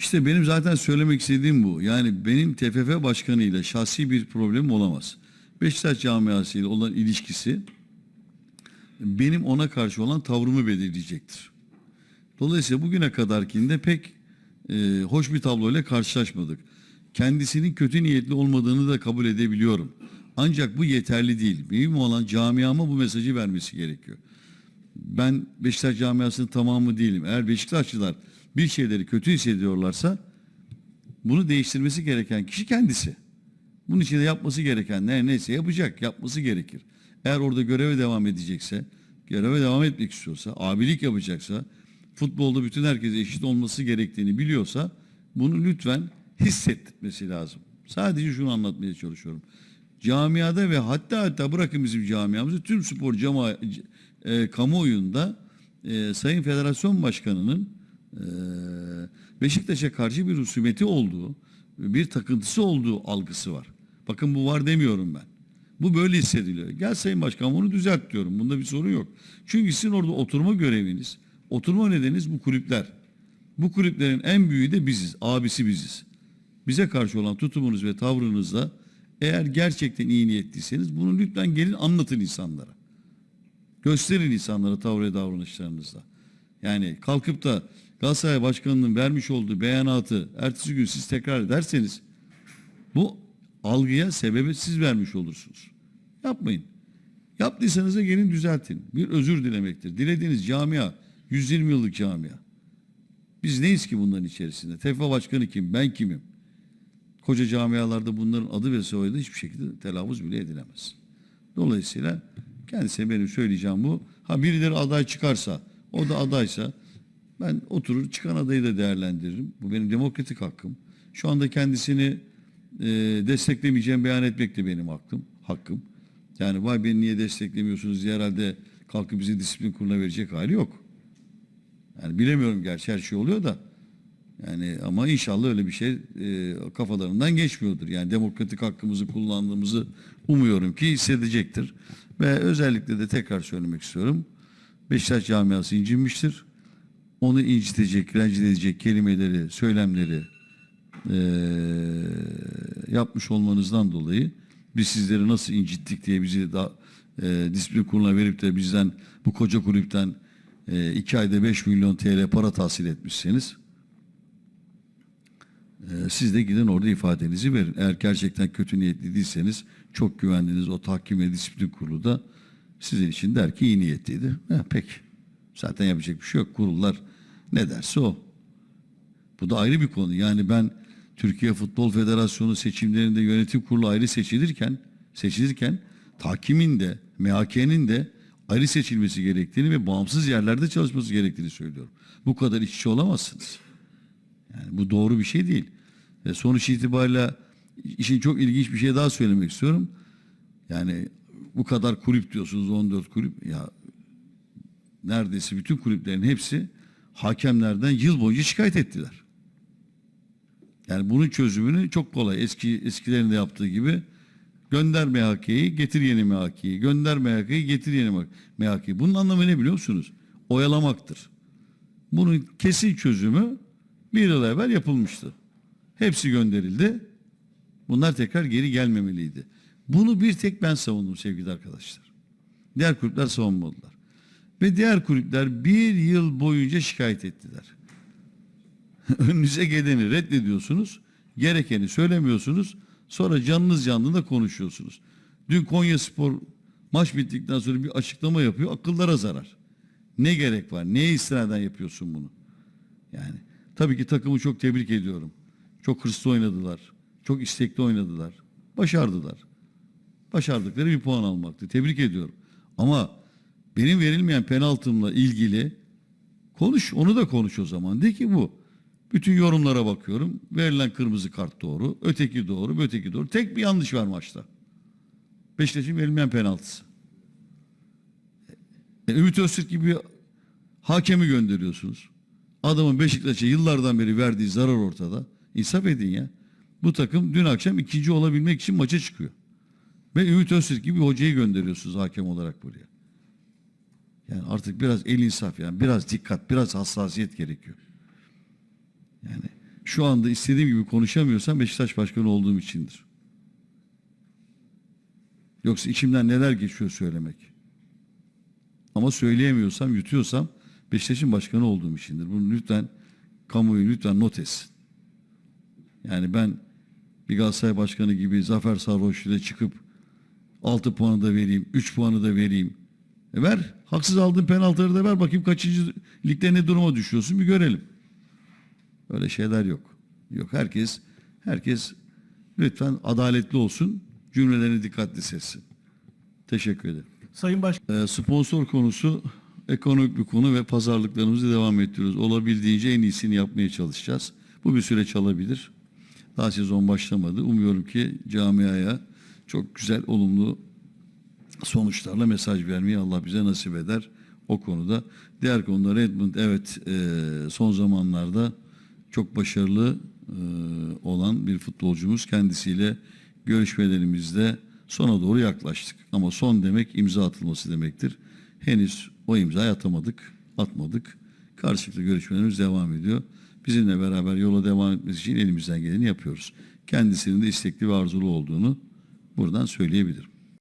İşte benim zaten söylemek istediğim bu. Yani benim TFF başkanıyla şahsi bir problemim olamaz. Beşiktaş camiasıyla olan ilişkisi benim ona karşı olan tavrımı belirleyecektir. Dolayısıyla bugüne kadarkinde pek e, hoş bir tabloyla karşılaşmadık. Kendisinin kötü niyetli olmadığını da kabul edebiliyorum. Ancak bu yeterli değil. Benim olan camiama bu mesajı vermesi gerekiyor. Ben Beşiktaş camiasının tamamı değilim. Eğer Beşiktaşlılar bir şeyleri kötü hissediyorlarsa bunu değiştirmesi gereken kişi kendisi. Bunun için de yapması gereken ne neyse yapacak, yapması gerekir. Eğer orada göreve devam edecekse, göreve devam etmek istiyorsa, abilik yapacaksa, futbolda bütün herkese eşit olması gerektiğini biliyorsa bunu lütfen hissettirmesi lazım. Sadece şunu anlatmaya çalışıyorum. Camiada ve hatta hatta bırakın bizim camiamızı tüm spor cama, e, kamuoyunda e, Sayın Federasyon Başkanı'nın Beşiktaş'a karşı bir husumeti olduğu, bir takıntısı olduğu algısı var. Bakın bu var demiyorum ben. Bu böyle hissediliyor. Gel Sayın Başkan bunu düzelt diyorum. Bunda bir sorun yok. Çünkü sizin orada oturma göreviniz, oturma nedeniniz bu kulüpler. Bu kulüplerin en büyüğü de biziz. Abisi biziz. Bize karşı olan tutumunuz ve tavrınızla eğer gerçekten iyi niyetliyseniz bunu lütfen gelin anlatın insanlara. Gösterin insanlara tavır ve davranışlarınızla. Yani kalkıp da Galatasaray Başkanı'nın vermiş olduğu beyanatı ertesi gün siz tekrar ederseniz bu algıya sebebi siz vermiş olursunuz. Yapmayın. Yaptıysanız da gelin düzeltin. Bir özür dilemektir. Dilediğiniz camia 120 yıllık camia. Biz neyiz ki bunların içerisinde? TFF Başkanı kim? Ben kimim? Koca camialarda bunların adı ve soyadı hiçbir şekilde telaffuz bile edilemez. Dolayısıyla kendisine benim söyleyeceğim bu. Ha birileri aday çıkarsa, o da adaysa ben oturur çıkan adayı da değerlendiririm. Bu benim demokratik hakkım. Şu anda kendisini e, desteklemeyeceğim beyan etmek de benim hakkım. hakkım. Yani vay beni niye desteklemiyorsunuz diye herhalde kalkıp bizi disiplin kuruluna verecek hali yok. Yani bilemiyorum gerçi her şey oluyor da. Yani ama inşallah öyle bir şey e, kafalarından geçmiyordur. Yani demokratik hakkımızı kullandığımızı umuyorum ki hissedecektir. Ve özellikle de tekrar söylemek istiyorum. Beşiktaş camiası incinmiştir. Onu incitecek, rencide kelimeleri, söylemleri e, yapmış olmanızdan dolayı biz sizleri nasıl incittik diye bizi da e, disiplin kuruluna verip de bizden bu koca kulüpten e, iki ayda 5 milyon TL para tahsil etmişseniz ee, siz de gidin orada ifadenizi verin. Eğer gerçekten kötü niyetli değilseniz çok güvendiğiniz o tahkim ve disiplin kurulu da sizin için der ki iyi niyetliydi. Ha, peki. Zaten yapacak bir şey yok. Kurullar ne derse o. Bu da ayrı bir konu. Yani ben Türkiye Futbol Federasyonu seçimlerinde yönetim kurulu ayrı seçilirken seçilirken tahkimin de MHK'nin de ayrı seçilmesi gerektiğini ve bağımsız yerlerde çalışması gerektiğini söylüyorum. Bu kadar içe olamazsınız. Yani bu doğru bir şey değil. Ve sonuç itibariyle işin çok ilginç bir şey daha söylemek istiyorum. Yani bu kadar kulüp diyorsunuz 14 kulüp ya neredeyse bütün kulüplerin hepsi hakemlerden yıl boyunca şikayet ettiler. Yani bunun çözümünü çok kolay. Eski eskilerinde yaptığı gibi gönder MHK'yi, getir yeni MHK'yi. Gönder MHK'yi, getir yeni MHK'yi. Bunun anlamı ne biliyor musunuz? Oyalamaktır. Bunun kesin çözümü bir yıl evvel yapılmıştı. Hepsi gönderildi. Bunlar tekrar geri gelmemeliydi. Bunu bir tek ben savundum sevgili arkadaşlar. Diğer kulüpler savunmadılar. Ve diğer kulüpler bir yıl boyunca şikayet ettiler. Önünüze geleni reddediyorsunuz. Gerekeni söylemiyorsunuz. Sonra canınız canlığında konuşuyorsunuz. Dün Konya Spor maç bittikten sonra bir açıklama yapıyor. Akıllara zarar. Ne gerek var? Neye istinaden yapıyorsun bunu? Yani tabii ki takımı çok tebrik ediyorum. Çok hırslı oynadılar. Çok istekli oynadılar. Başardılar. Başardıkları bir puan almaktı. Tebrik ediyorum. Ama benim verilmeyen penaltımla ilgili konuş, onu da konuş o zaman. De ki bu. Bütün yorumlara bakıyorum. Verilen kırmızı kart doğru. Öteki doğru, öteki doğru. Tek bir yanlış var maçta. Beşiktaş'ın verilmeyen penaltısı. E, Ümit Öztürk gibi bir hakemi gönderiyorsunuz. Adamın Beşiktaş'a yıllardan beri verdiği zarar ortada. İnsaf edin ya. Bu takım dün akşam ikinci olabilmek için maça çıkıyor. Ve Ümit Öztürk gibi bir hocayı gönderiyorsunuz hakem olarak buraya. Yani artık biraz el insaf yani biraz dikkat, biraz hassasiyet gerekiyor. Yani şu anda istediğim gibi konuşamıyorsam Beşiktaş Başkanı olduğum içindir. Yoksa içimden neler geçiyor söylemek. Ama söyleyemiyorsam, yutuyorsam Beşiktaş'ın başkanı olduğum içindir. Bunu lütfen kamuoyu lütfen not etsin. Yani ben bir Galatasaray Başkanı gibi Zafer Sarhoş ile çıkıp 6 puanı da vereyim, 3 puanı da vereyim. E ver. Haksız aldığın penaltıları da ver. Bakayım kaçıncı ligde ne duruma düşüyorsun bir görelim. Öyle şeyler yok. Yok herkes herkes lütfen adaletli olsun. Cümlelerini dikkatli seçsin. Teşekkür ederim. Sayın Başkan Ee, sponsor konusu ekonomik bir konu ve pazarlıklarımızı devam ettiriyoruz. Olabildiğince en iyisini yapmaya çalışacağız. Bu bir süreç alabilir. Daha sezon başlamadı. Umuyorum ki camiaya çok güzel, olumlu sonuçlarla mesaj vermeyi Allah bize nasip eder o konuda. Diğer konuda Redmond evet e, son zamanlarda çok başarılı e, olan bir futbolcumuz. Kendisiyle görüşmelerimizde sona doğru yaklaştık. Ama son demek imza atılması demektir. Henüz o imzayı atamadık, atmadık. Karşılıklı görüşmelerimiz devam ediyor. Bizimle beraber yola devam etmesi için elimizden geleni yapıyoruz. Kendisinin de istekli ve arzulu olduğunu buradan söyleyebilirim.